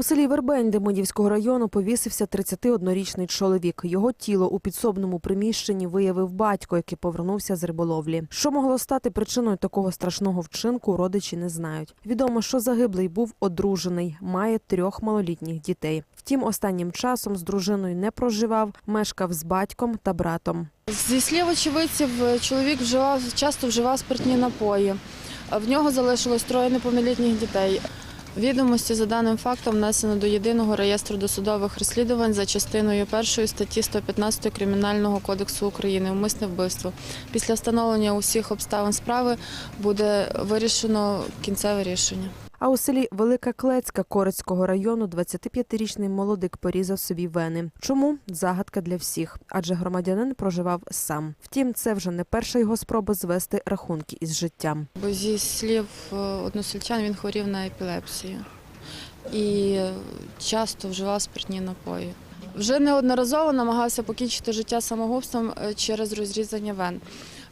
У селі Вербень Демидівського району повісився 31-річний чоловік. Його тіло у підсобному приміщенні виявив батько, який повернувся з риболовлі. Що могло стати причиною такого страшного вчинку, родичі не знають. Відомо, що загиблий був одружений, має трьох малолітніх дітей. Втім, останнім часом з дружиною не проживав, мешкав з батьком та братом. Зі слів очевидців, чоловік вживав часто вживав спиртні напої. В нього залишилось троє неповнолітніх дітей. Відомості за даним фактом внесено до єдиного реєстру досудових розслідувань за частиною першої статті 115 Кримінального кодексу України «Умисне вбивство. Після встановлення усіх обставин справи буде вирішено кінцеве рішення. А у селі Велика Клецька Корицького району 25-річний молодик порізав собі вени. Чому загадка для всіх? Адже громадянин проживав сам. Втім, це вже не перша його спроба звести рахунки із життям. Бо зі слів е, односельчан він хворів на епілепсію і часто вживав спиртні напої. Вже неодноразово намагався покінчити життя самогубством е, через розрізання вен.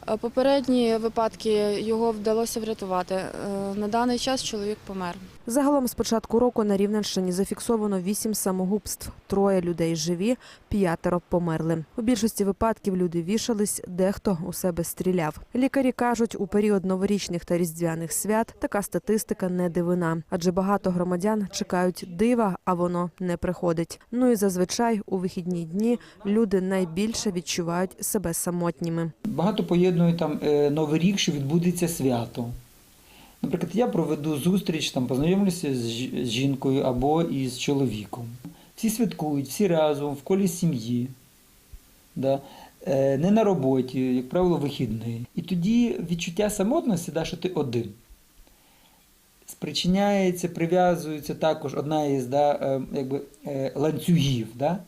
Е, Попередні випадки його вдалося врятувати. Е, На даний час чоловік помер. Загалом з початку року на Рівненщині зафіксовано вісім самогубств. Троє людей живі, п'ятеро померли. У більшості випадків люди вішались, дехто у себе стріляв. Лікарі кажуть, у період новорічних та різдвяних свят така статистика не дивина, адже багато громадян чекають дива, а воно не приходить. Ну і зазвичай у вихідні дні люди найбільше відчувають себе самотніми. Багато поєднують там е, Новий рік, що відбудеться свято. Наприклад, я проведу зустріч, там познайомлюся з жінкою або із чоловіком. Всі святкують, всі разом, в колі сім'ї, да? е, не на роботі, як правило, вихідний. І тоді відчуття самотності, да, що ти один. Спричиняється, прив'язується також одна із да, е, якби, е, ланцюгів. Да?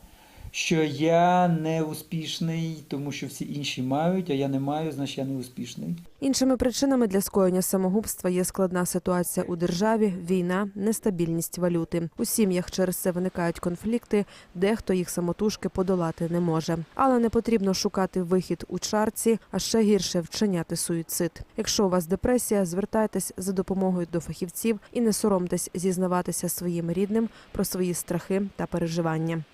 Що я не успішний, тому що всі інші мають, а я не маю, значить я не успішний. Іншими причинами для скоєння самогубства є складна ситуація у державі, війна, нестабільність валюти. У сім'ях через це виникають конфлікти, дехто їх самотужки подолати не може. Але не потрібно шукати вихід у чарці, а ще гірше вчиняти суїцид. Якщо у вас депресія, звертайтесь за допомогою до фахівців і не соромтесь зізнаватися своїм рідним про свої страхи та переживання.